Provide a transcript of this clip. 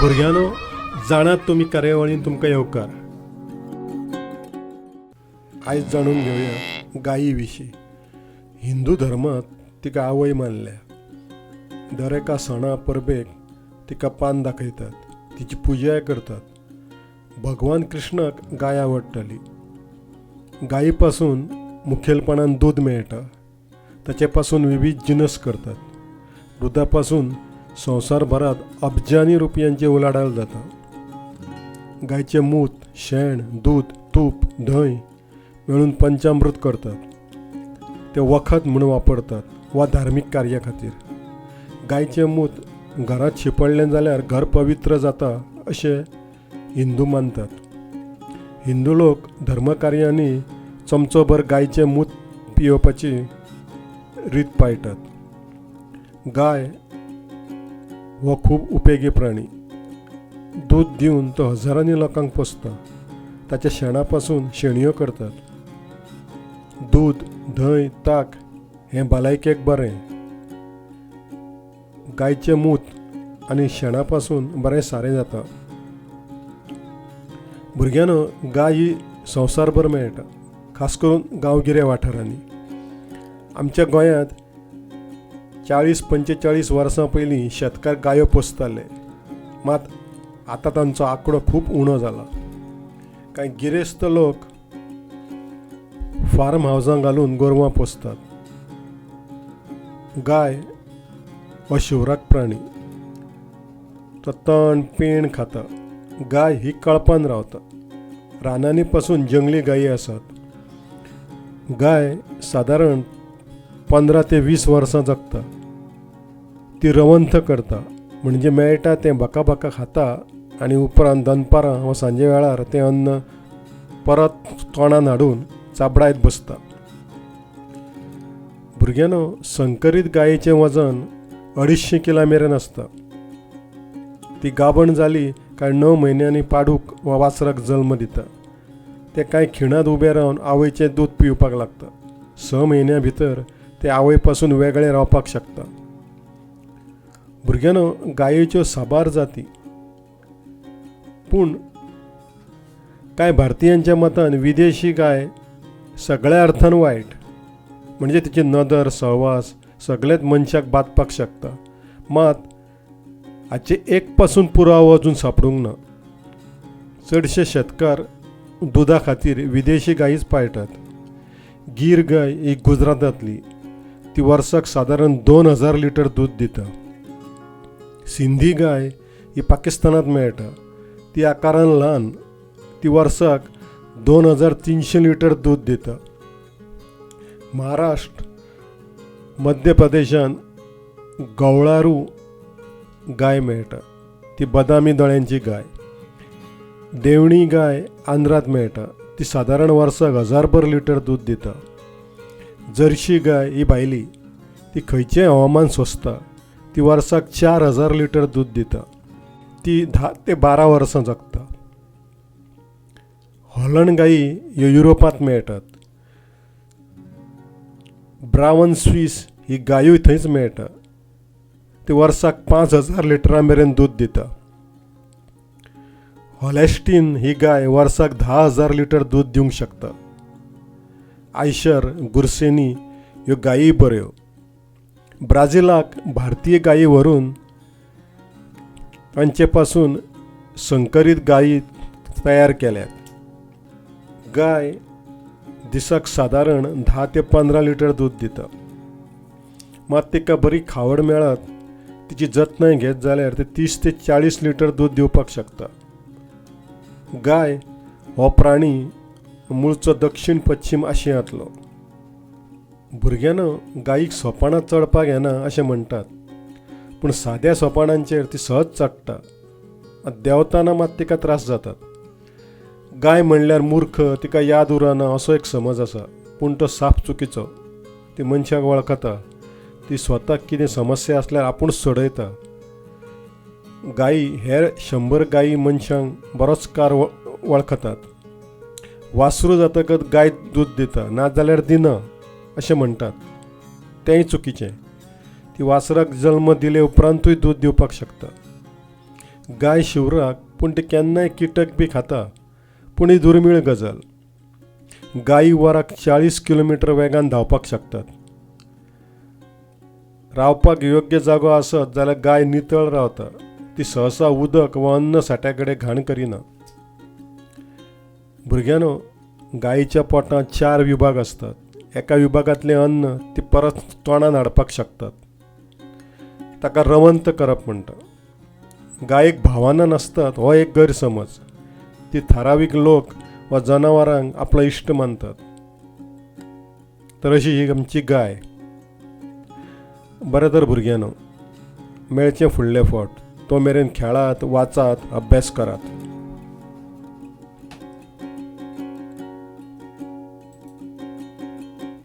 भुरग्यानो जाणात तुमी कार्यावळीन तुमकां येवकार आयज जाणून घेवया गायी विशीं हिंदू धर्मांत तिका आवय मानल्या. दर एका सणा परबेक तिका पान दाखयतात तिची पुजाय करतात. भगवान कृष्णाक गाय आवडटाली. गायी पासून मुखेलपणान दूध मेळटा ताचे पासून विविध जिनस करतात. दुधा पासून संवसारभरात अब्जानी रुपयांचे उलाढाल जाता. गायचे मूत शेण दूध तूप धंय मेळून पंचामृत करतात. ते वखद म्हणून वापरतात वा धार्मीक कार्या खातीर गायचें मूत घरांत शिपडलें जाल्यार घर पवित्र जाता अशें हिंदू मानतात. हिंदू लोक धर्मकार्यांनी चमचोभर गायचें मूत पियोवपाची रीत पाळटात गाय हो खूब उपेगी प्राणी. दूध दिवन तो हजारांनी लोकांक पोसता. ताच्या शेणा पासून शेणयो करतात. दूध धंय ताक हें भलायकेक बरें. गायचें मूत आनी शेणा पासून बरें सारें जाता. भुरग्यानो गाय ही संवसारभर मेळटा खास करून गांवगिऱ्या वाठारांनी. आमच्या गोंयांत चाळीस पंचेचाळीस वर्सां पयलीं शेतकार गायो पोसताले मात आतां तांचो आंकडो खूब उणो जाला कांय गिरेस्त लोक फार्म हावजां घालून गोरवां पोसतात गाय हो शिवराक प्राणी. तो तण पेण खाता. गाय ही कळपान रावता रानांनी पासून जंगली गायी आसात गाय सादारण पंदरा ते वीस वर्सां जगता. ती रवंथ करता. म्हणजे मेळटा तें भका भका खाता आनी उपरांत दनपारां वा सांजे वेळार तें अन्न परत तोंडान हाडून चाबडायत बसता. भुरग्यांनो संकरीत गायेचें वजन अडिश्शे किला मेरेन आसता ती गाबण जाली काय णव म्हयन्यांनी पाडूक वा वासराक जल्म दिता. ते कांय खिणांत उबे रावन आवयचें दूद पिवपाक लागता. स म्हयन्या भितर ते आवयपासून वेगळे रावपाक शकता भुरग्यानो गायेच्यो साबार जाती. पूण कांय भारतीयांच्या मतान विदेशी गाय सगळ्या अर्थान वायट म्हणजे तिची नदर सहवास सगळेच मनशाक बादपाक शकता. मात हाचे एक पासून पुरावो अजून सापडूंक ना. चडशे शेतकार दुधा खातीर विदेशी गायीच पाळटात. गीर गाय ही गुजरातांतली. ती वर्साक सादारण दोन हजार लिटर दूद दिता. सिंधी गाय ही पाकिस्तानांत मेळटा ती आकारान ल्हान. ती वर्साक दोन हजार तिनशे लिटर दूद दिता. महाराष्ट्र मध्य प्रदेशान गवळारू गाय मेळटा ती बदामी दोळ्यांची गाय. देवणी गाय आंध्रात मेळटा ती सादारण वर्साक हजारभर लिटर दूद दिता. जर्शी गाय ही भायली ती खंयचेंय हवामान सोंसता ती वर्साक चार हजार लिटर दूद दिता ती धा ते बारा वर्सां जगता. हॉलंड गायी ह्यो युरोपांत मेळटात ब्रावन स्वीस ही गायूय थंयच मेळटा ती वर्साक पांच हजार लिटरां मेरेन दूद दिता. हॉलेस्टीन ही गाय वर्साक धा हजार लिटर दूद दिवंक शकता. आयशर गुरसेनी ह्यो गायी बऱ्यो हो. ब्राझिलाक भारतीय गायी व्हरून तांचे पासून संकरीत गायी तयार केल्यात गाय दिसाक सादारण धा ते पंदरा लिटर दूद दिता. मात तिका बरी खावड मेळत तिची जतनाय घेत जाल्यार ते तीस ते चाळीस लिटर दूद दिवपाक शकता. गाय हो प्राणी मूळचो दक्षिण पश्चिम आशियांतलो. भुरग्यानं गायीक सोपानां चडपाक येना अशें म्हणटात पूण साद्या सोपानांचेर ती सहज चडटा देंवताना मात तिका त्रास जातात. गाय म्हणल्यार मूर्ख तिका याद उरना असो एक समज आसा. पूण तो साप चुकीचो. ती मनशाक वळखता. ती स्वताक कितें समस्या आसल्यार आपूण सोडयता. गायी हेर शंबर गायी मनशांक बरोच कार वळखतात. वासरू जातकच गाय दूद दिता नाजाल्यार दिना अशें म्हणटात तेंय चुकीचें ती वासराक जल्म दिले उपरांतूय दूद दिवपाक शकता. गाय शिवराक पूण ती केन्नाय किटक बी खाता पूण ही दुर्मीळ गजाल. गायी वराक चाळीस किलोमिटर वेगान धांवपाक शकतात. रावपाक योग्य जागो आसत जाल्यार गाय नितळ रावता. ती सहसा उदक वा अन्न साठ्या कडेन घाण करिना. भुरग्यानो गायीच्या पोटांत चार विभाग असतात. एका विभागांतलें अन्न ती परत तोंडान हाडपाक शकतात. ताका रवंत करप म्हणटा गायेक भावना नासतात हो एक गैरसमज. ती थारावीक लोक वा जनावरांक आपलो इश्ट मानतात. तर अशी ही आमची गाय. बरें तर भुरग्यांनो मेळचें फुडले फावट तो मेरेन खेळात वाचात अभ्यास करात.